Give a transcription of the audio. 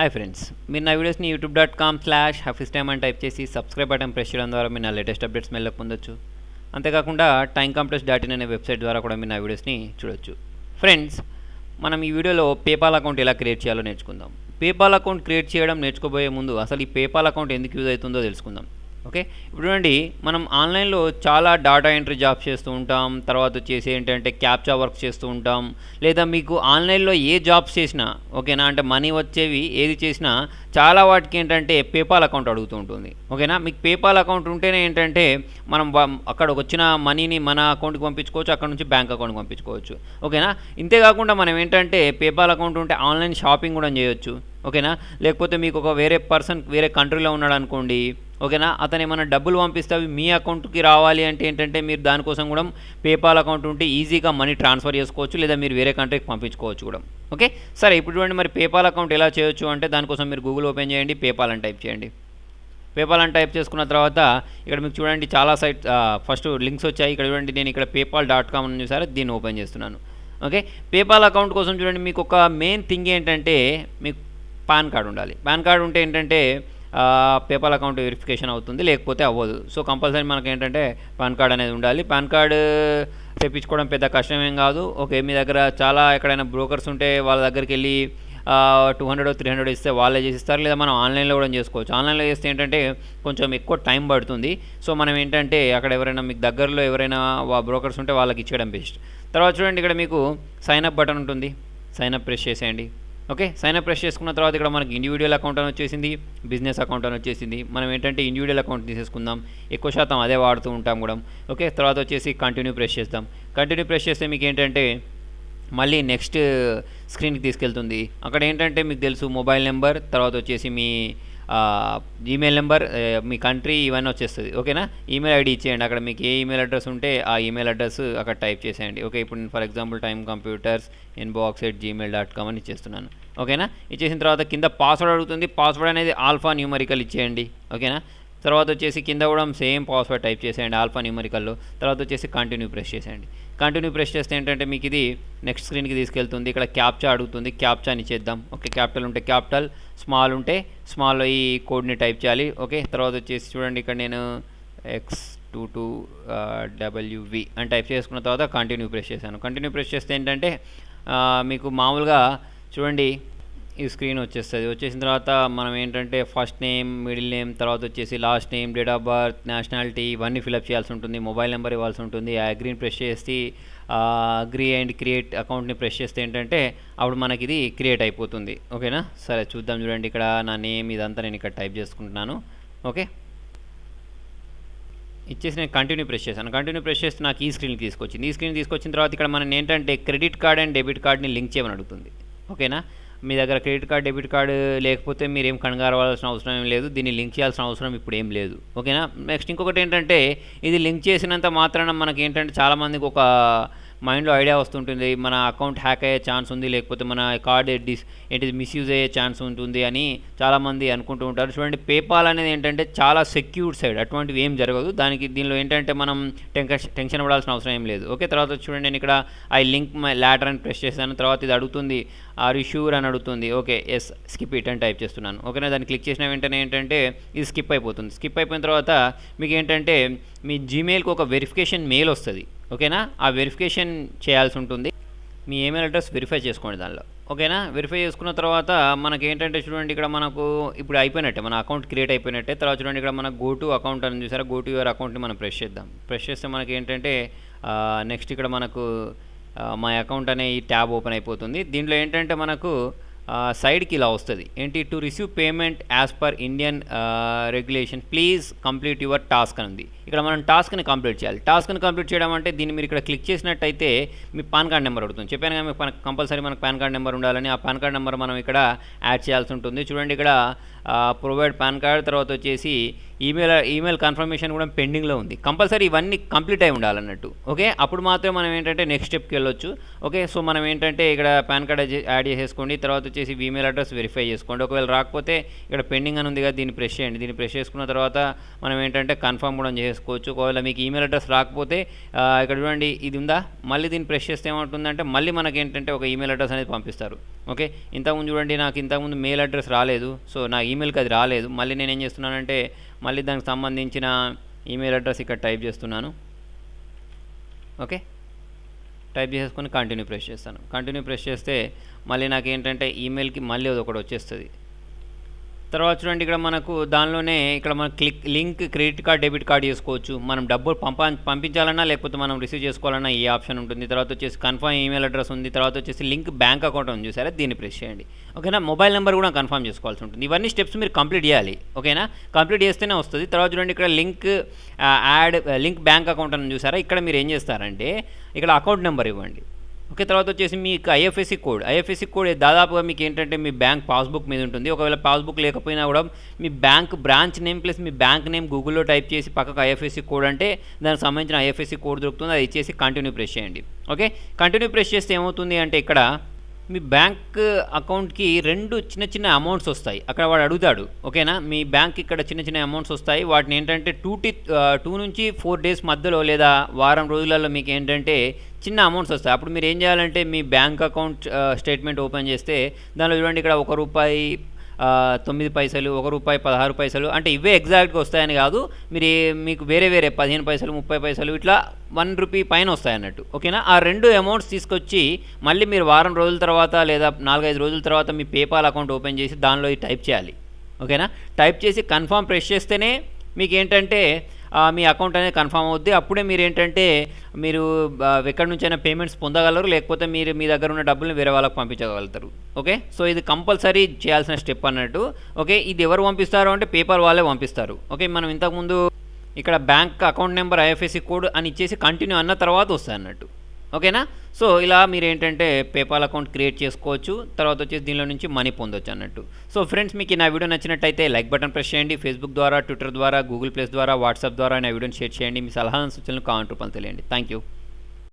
Hi friends మీరు నా వీడియోస్ని యూట్యూబ్ డాట్ కామ్ స్లాష్ హఫీస్ టైమ్ అని టైప్ చేసి సబ్స్క్రైబ్ బటన్ ప్రెస్ చేయడం ద్వారా మీరు నా లేటెస్ట్ అప్డేట్స్ మెల్లగా పొందొచ్చు. అంతేకాకుండా టైం కంప్లెక్స్ డాట్ ఇన్ అనే వెబ్సైట్ ద్వారా కూడా మీరు నా వీడియోస్ని చూడొచ్చు. ఫ్రెండ్స్ మనం ఈ వీడియోలో పేపాల్ అకౌంట్ ఎలా క్రియేట్ చేయాలో నేర్చుకుందాం. పేపాల్ అకౌంట్ క్రియేట్ చేయడం నేర్చుకోబోయే ముందు అసలు ఈ పేపాల్ అకౌంట్ ఎందుకు యూజ్ అవుతుందో తెలుసుకుందాం. ఓకే? ఇప్పుడు చూడండి మనం ఆన్లైన్లో చాలా డాటా ఎంట్రీ జాబ్ చేస్తూ ఉంటాం. తర్వాత వచ్చేసి ఏంటంటే క్యాప్చా వర్క్ చేస్తూ ఉంటాం. లేదా మీకు ఆన్లైన్లో ఏ జాబ్స్ చేసినా ఓకేనా? అంటే మనీ వచ్చేవి ఏది చేసినా చాలా వాటికి ఏంటంటే పేపాల్ అకౌంట్ అడుగుతూ ఉంటుంది. ఓకేనా? మీకు పేపాల్ అకౌంట్ ఉంటేనే ఏంటంటే మనం అక్కడ వచ్చిన మనీని మన అకౌంట్కి పంపించుకోవచ్చు. అక్కడ నుంచి బ్యాంక్ అకౌంట్కి పంపించుకోవచ్చు. ఓకేనా? ఇంతేకాకుండా మనం ఏంటంటే పేపాల్ అకౌంట్ ఉంటే ఆన్లైన్ షాపింగ్ కూడా చేయొచ్చు. ఓకేనా? లేకపోతే మీకు ఒక వేరే పర్సన్ వేరే కంట్రీలో ఉన్నాడు అనుకోండి ఓకేనా? అతను ఏమైనా డబ్బులు పంపిస్తే అవి మీ అకౌంట్కి రావాలి అంటే ఏంటంటే మీరు దానికోసం కూడా పేపాల్ అకౌంట్ ఉంటే ఈజీగా మనీ ట్రాన్స్ఫర్ చేసుకోవచ్చు లేదా మీరు వేరే కంట్రీకి పంపించుకోవచ్చు కూడా. ఓకే? సరే ఇప్పుడు చూడండి మరి పేపాల్ అకౌంట్ ఎలా చేయొచ్చు అంటే దానికోసం మీరు గూగుల్ ఓపెన్ చేయండి పేపాల్ అని టైప్ చేయండి. పేపాల్ అని టైప్ చేసుకున్న తర్వాత ఇక్కడ మీకు చూడండి చాలా సైట్ ఫస్ట్ లింక్స్ వచ్చాయి. ఇక్కడ చూడండి నేను ఇక్కడ పేపాల్ డాట్ కామ్ అని చూసారా? దీన్ని ఓపెన్ చేస్తున్నాను. ఓకే? పేపాల్ అకౌంట్ కోసం చూడండి మీకు ఒక మెయిన్ థింగ్ ఏంటంటే మీకు పాన్ కార్డ్ ఉండాలి. పాన్ కార్డ్ ఉంటే ఏంటంటే పేపాల్ అకౌంట్ వెరిఫికేషన్ అవుతుంది లేకపోతే అవ్వదు. సో కంపల్సరీ మనకి ఏంటంటే పాన్ కార్డ్ అనేది ఉండాలి. పాన్ కార్డ్ తెప్పించుకోవడం పెద్ద కష్టమేం కాదు. ఓకే మీ దగ్గర చాలా ఎక్కడైనా బ్రోకర్స్ ఉంటే వాళ్ళ దగ్గరికి వెళ్ళి టూ హండ్రెడ్ త్రీ హండ్రెడ్ ఇస్తే వాళ్ళే చేసిస్తారు లేదా మనం ఆన్లైన్లో కూడా చేసుకోవచ్చు. ఆన్లైన్లో చేస్తే ఏంటంటే కొంచెం ఎక్కువ టైం పడుతుంది. సో మనం ఏంటంటే అక్కడ ఎవరైనా మీకు దగ్గరలో ఎవరైనా బ్రోకర్స్ ఉంటే వాళ్ళకి ఇచ్చేయడం బెస్ట్. తర్వాత చూడండి ఇక్కడ మీకు సైన్ అప్ బటన్ ఉంటుంది. సైన్ అప్ ప్రెస్ చేసేయండి. ఓకే సైన్ అప్ ప్రెస్ చేసుకున్న తర్వాత ఇక్కడ మనకి ఇండివిజువల్ అకౌంట్ అని వచ్చేసింది బిజినెస్ అకౌంట్ అని వచ్చేసింది. మనం ఏంటంటే ఇండివిజువల్ అకౌంట్ తీసేసుకుందాం ఎక్కువ శాతం అదే వాడుతూ ఉంటాం కూడా. ఓకే తర్వాత వచ్చేసి కంటిన్యూ ప్రెస్ చేస్తాం కంటిన్యూ ప్రెస్ చేస్తే మీకు ఏంటంటే మళ్ళీ నెక్స్ట్ స్క్రీన్కి తీసుకెళ్తుంది. అక్కడ ఏంటంటే మీకు తెలుసు మొబైల్ నెంబర్ తర్వాత వచ్చేసి మీ జీమెయిల్ నెంబర్ మీ కంట్రీ ఇవన్నీ వచ్చేస్తుంది. ఓకేనా? ఈమెయిల్ ఐడి ఇచ్చేయండి. అక్కడ మీకు ఏ ఈమెయిల్ అడ్రస్ ఉంటే ఆ ఈమెయిల్ అడ్రస్ అక్కడ టైప్ చేసేయండి. ఓకే ఇప్పుడు నేను for example time computers inbox at Gmail dot com అని ఇచ్చేస్తున్నాను. ఓకేనా? ఇచ్చేసిన తర్వాత కింద పాస్వర్డ్ అడుగుతుంది. పాస్వర్డ్ అనేది ఆల్ఫా న్యూమరికల్ ఇచ్చేయండి. ఓకేనా? తర్వాత వచ్చేసి కింద కూడా సేమ్ పాస్వర్డ్ టైప్ చేసేయండి ఆల్ఫా న్యూమరికల్లో. తర్వాత వచ్చేసి కంటిన్యూ ప్రెస్ చేసేయండి. కంటిన్యూ ప్రెస్ చేస్తే ఏంటంటే మీకు ఇది నెక్స్ట్ స్క్రీన్కి తీసుకెళ్తుంది. ఇక్కడ క్యాప్చా అడుగుతుంది. క్యాప్చాని చేద్దాం. ఓకే క్యాపిటల్ ఉంటే క్యాపిటల్ స్మాల్ ఉంటే స్మాల్లో ఈ కోడ్ని టైప్ చేయాలి. ఓకే తర్వాత వచ్చేసి చూడండి ఇక్కడ నేను X two two W V అని టైప్ చేసుకున్న తర్వాత కంటిన్యూ ప్రెస్ చేశాను. కంటిన్యూ ప్రెస్ చేస్తే ఏంటంటే మీకు మామూలుగా చూడండి ఈ స్క్రీన్ వచ్చేస్తుంది. వచ్చేసిన తర్వాత మనం ఏంటంటే ఫస్ట్ నేమ్ మిడిల్ నేమ్ తర్వాత వచ్చేసి last name date of birth nationality ఇవన్నీ ఫిలప్ చేయాల్సి ఉంటుంది. మొబైల్ నెంబర్ ఇవ్వాల్సి ఉంటుంది. ఆ అగ్రీని ప్రెస్ చేసి అగ్రీ అండ్ క్రియేట్ అకౌంట్ని ప్రెస్ చేస్తే ఏంటంటే అప్పుడు మనకి ఇది క్రియేట్ అయిపోతుంది. ఓకేనా సరే చూద్దాం చూడండి. ఇక్కడ నా నేమ్ ఇదంతా నేను ఇక్కడ టైప్ చేసుకుంటున్నాను. ఓకే ఇచ్చేసి నేను కంటిన్యూ ప్రెస్ చేశాను. కంటిన్యూ ప్రెస్ చేస్తే నాకు ఈ స్క్రీన్ తీసుకొచ్చింది. ఈ స్క్రీన్ తీసుకొచ్చిన తర్వాత ఇక్కడ మనం ఏంటంటే క్రెడిట్ కార్డ్ అండ్ డెబిట్ కార్డ్ని లింక్ చేయమని అడుగుతుంది. ఓకేనా మీ దగ్గర క్రెడిట్ కార్డ్ డెబిట్ కార్డు లేకపోతే మీరేం ఏం అవసరం ఏం లేదు. దీన్ని లింక్ చేయాల్సిన అవసరం ఇప్పుడు ఏం లేదు. ఓకేనా? నెక్స్ట్ ఇంకొకటి ఏంటంటే ఇది లింక్ చేసినంత మాత్రాన మనకి ఏంటంటే చాలామందికి ఒక మైండ్లో ఐడియా వస్తుంటుంది మన అకౌంట్ హ్యాక్ అయ్యే ఛాన్స్ ఉంది లేకపోతే మన కార్డ్ డిస్ ఏంటిది మిస్యూజ్ అయ్యే ఛాన్స్ ఉంటుంది అని చాలామంది అనుకుంటూ ఉంటారు. చూడండి పేపాల్ అనేది ఏంటంటే చాలా సెక్యూర్డ్ సైడ్ అటువంటివి ఏం జరగదు. దానికి దీనిలో ఏంటంటే మనం టెన్షన్ టెన్షన్ పడాల్సిన అవసరం ఏం లేదు. ఓకే తర్వాత చూడండి నేను ఇక్కడ ఐ లింక్ మై లాటర్ అని ప్రెస్ చేశాను. తర్వాత ఇది అడుగుతుంది ఆర్ యూ షూర్ అని అడుగుతుంది. ఓకే ఎస్ స్కిప్ ఇట్ అని టైప్ చేస్తున్నాను. ఓకేనా దాన్ని క్లిక్ చేసిన వెంటనే ఏంటంటే ఇది స్కిప్ అయిపోతుంది. స్కిప్ అయిపోయిన తర్వాత మీకు ఏంటంటే మీ జీమెయిల్కి ఒక వెరిఫికేషన్ మెయిల్ వస్తుంది. ఓకేనా? ఆ వెరిఫికేషన్ చేయాల్సి ఉంటుంది. మీ ఈమెయిల్ అడ్రస్ వెరిఫై చేసుకోండి దానిలో. ఓకేనా? వెరిఫై చేసుకున్న తర్వాత మనకి ఏంటంటే చూడండి ఇక్కడ మనకు ఇప్పుడు అయిపోయినట్టే మన అకౌంట్ క్రియేట్ అయిపోయినట్టే. తర్వాత చూడండి ఇక్కడ మనకు గో టు అకౌంట్ అని చూసారా? గో టు యువర్ అకౌంట్ని మనం ప్రెస్ చేద్దాం. ప్రెస్ చేస్తే మనకి ఏంటంటే నెక్స్ట్ ఇక్కడ మనకు మై అకౌంట్ అనే ఈ ట్యాబ్ ఓపెన్ అయిపోతుంది. దీంట్లో ఏంటంటే మనకు సైడ్కి ఇలా వస్తుంది. ఏంటి? To receive payment as per Indian regulation please complete your task అని ఉంది. ఇక్కడ మనం టాస్క్ని కంప్లీట్ చేయాలి. టాస్క్ని కంప్లీట్ చేయడం అంటే దీన్ని మీరు ఇక్కడ క్లిక్ చేసినట్టయితే మీ పాన్ కార్డ్ నెంబర్ అడుగుతుంది. చెప్పాను కదా మీకు కంపల్సరీ మనకు పాన్ కార్డ్ నెంబర్ ఉండాలని ఆ పాన్ కార్డ్ నెంబర్ మనం ఇక్కడ యాడ్ చేయాల్సి ఉంటుంది. చూడండి ఇక్కడ ప్రొవైడ్ పాన్ కార్డ్ తర్వాత వచ్చేసి ఈమెయిల్ ఈమెయిల్ కన్ఫర్మేషన్ కూడా పెండింగ్లో ఉంది. కంపల్సరీ ఇవన్నీ కంప్లీట్ అయి ఉండాలన్నట్టు. ఓకే? అప్పుడు మాత్రమే మనం ఏంటంటే నెక్స్ట్ స్టెప్కి వెళ్ళొచ్చు. ఓకే? సో మనం ఏంటంటే ఇక్కడ పాన్ కార్డ్ యాడ్ చేసేసుకోండి. తర్వాత వచ్చేసి ఈమెయిల్ అడ్రస్ వెరిఫై చేసుకోండి. ఒకవేళ రాకపోతే ఇక్కడ పెండింగ్ అని ఉంది కదా దీన్ని ప్రెస్ చేయండి. దీన్ని ప్రెస్ చేసుకున్న తర్వాత మనం ఏంటంటే కన్ఫర్మ్ కూడా చేసుకోండి చేసుకోవచ్చు. ఒకవేళ మీకు ఈమెయిల్ అడ్రస్ రాకపోతే ఇక్కడ చూడండి ఇది ఉందా? మళ్ళీ దీన్ని ప్రెస్ చేస్తే ఏమంటుందంటే మళ్ళీ మనకి ఏంటంటే ఒక ఈమెయిల్ అడ్రస్ అనేది పంపిస్తారు. ఓకే? ఇంతకుముందు చూడండి నాకు ఇంతకుముందు మెయిల్ అడ్రస్ రాలేదు. సో నా ఈమెయిల్కి అది రాలేదు. మళ్ళీ నేను ఏం చేస్తున్నానంటే మళ్ళీ దానికి సంబంధించిన ఈమెయిల్ అడ్రస్ ఇక్కడ టైప్ చేస్తున్నాను. ఓకే? టైప్ చేసుకొని కంటిన్యూ ప్రెస్ చేస్తాను. కంటిన్యూ ప్రెస్ చేస్తే మళ్ళీ నాకు ఏంటంటే ఈమెయిల్కి మళ్ళీ అది ఒకటి వచ్చేస్తుంది. తర్వాత చూడండి ఇక్కడ మనకు దానిలోనే ఇక్కడ మన click link credit card debit card చేసుకోవచ్చు. మనం డబ్బులు పంప పంపించాలన్నా లేకపోతే మనం రిసీవ్ చేసుకోవాలన్నా ఈ ఆప్షన్ ఉంటుంది. తర్వాత వచ్చేసి కన్ఫర్మ్ ఈమెయిల్ అడ్రస్ ఉంది. తర్వాత వచ్చేసి లింక్ బ్యాంక్ అకౌంట్ ఉంది చూసారా? దీన్ని ప్రెస్ చేయండి. ఓకేనా? మొబైల్ నెంబర్ కూడా కన్ఫర్మ్ చేసుకోవాల్సి ఉంటుంది. ఇవన్నీ స్టెప్స్ మీరు కంప్లీట్ చేయాలి. ఓకేనా? కంప్లీట్ చేస్తేనే వస్తుంది. తర్వాత చూడండి ఇక్కడ link add link bank account అని చూసారా? ఇక్కడ మీరు ఏం చేస్తారంటే ఇక్కడ అకౌంట్ నెంబర్ ఇవ్వండి. ఓకే తర్వాత వచ్చేసి మీకు ఐఎఫ్ఎస్సి కోడ్. ఐఎఫ్ఎస్సి కోడ్ దాదాపుగా మీకు ఏంటంటే మీ బ్యాంక్ పాస్బుక్ మీద ఉంటుంది. ఒకవేళ పాస్బుక్ లేకపోయినా కూడా మీ బ్యాంక్ బ్రాంచ్ నేమ్ ప్లస్ మీ బ్యాంక్ నేమ్ గూగుల్లో టైప్ చేసి పక్కకు ఐఎఫ్ఎస్సి కోడ్ అంటే దానికి సంబంధించిన ఐఎఫ్ఎస్సి కోడ్ దొరుకుతుంది. అది ఇచ్చేసి కంటిన్యూ ప్రెస్ చేయండి. ఓకే? కంటిన్యూ ప్రెస్ చేస్తే ఏమవుతుంది అంటే ఇక్కడ మీ బ్యాంక్ అకౌంట్కి రెండు చిన్న చిన్న అమౌంట్స్ వస్తాయి. అక్కడ వాడు అడుగుతాడు ఓకేనా? మీ బ్యాంక్ ఇక్కడ చిన్న చిన్న అమౌంట్స్ వస్తాయి. వాటిని ఏంటంటే టూ టి టూ నుంచి ఫోర్ డేస్ మధ్యలో లేదా వారం రోజులలో మీకు ఏంటంటే చిన్న అమౌంట్స్ వస్తాయి. అప్పుడు మీరు ఏం చేయాలంటే మీ బ్యాంక్ అకౌంట్ స్టేట్మెంట్ ఓపెన్ చేస్తే దానిలో చూడండి ఇక్కడ ఒక రూపాయి తొమ్మిది పైసలు ఒక రూపాయి పదహారు పైసలు అంటే ఇవే ఎగ్జాక్ట్గా వస్తాయని కాదు మీరు మీకు వేరే వేరే పదిహేను పైసలు ముప్పై పైసలు ఇట్లా వన్ రూపీ పైన వస్తాయి అన్నట్టు ఓకేనా ఆ రెండు అమౌంట్స్ తీసుకొచ్చి మళ్ళీ మీరు వారం రోజుల తర్వాత లేదా నాలుగైదు రోజుల తర్వాత మీ పేపాల్ అకౌంట్ ఓపెన్ చేసి దానిలో టైప్ చేయాలి ఓకేనా టైప్ చేసి కన్ఫర్మ్ ప్రెస్ చేస్తేనే మీకు ఏంటంటే మీ అకౌంట్ అనేది కన్ఫర్మ్ అవుద్ది. అప్పుడే మీరు ఏంటంటే మీరు ఎక్కడి నుంచైనా పేమెంట్స్ పొందగలరు లేకపోతే మీరు మీ దగ్గర ఉన్న డబ్బులు వేరే వాళ్ళకి పంపించగలుగుతారు. ఓకే? సో ఇది కంపల్సరీ చేయాల్సిన స్టెప్ అన్నట్టు. ఓకే? ఇది ఎవరు పంపిస్తారు అంటే పేపర్ వాళ్ళే పంపిస్తారు. ఓకే? మనం ఇంతకుముందు ఇక్కడ bank account number IFSC code అని ఇచ్చేసి కంటిన్యూ అన్న తర్వాత వస్తాయి అన్నట్టు. ఓకేనా? సో ఇలా మీరు ఏంటంటే పేపాల్ అకౌంట్ క్రియేట్ చేసుకోవచ్చు. తర్వాత వచ్చేసి దీనిలో నుంచి మనీ పొందొచ్చు అన్నట్టు. సో ఫ్రెండ్స్ మీకు నా వీడియో నచ్చినట్టయితే లైక్ బటన్ ప్రెస్ చేయండి. ఫేస్బుక్ ద్వారా ట్విట్టర్ ద్వారా గూగుల్ ప్లేస్ ద్వారా వాట్సాప్ ద్వారా నా వీడియోని షేర్ చేయండి. మీ సలహా సూచనలు కామెంట్ రూపంలో తెలియండి. Thank you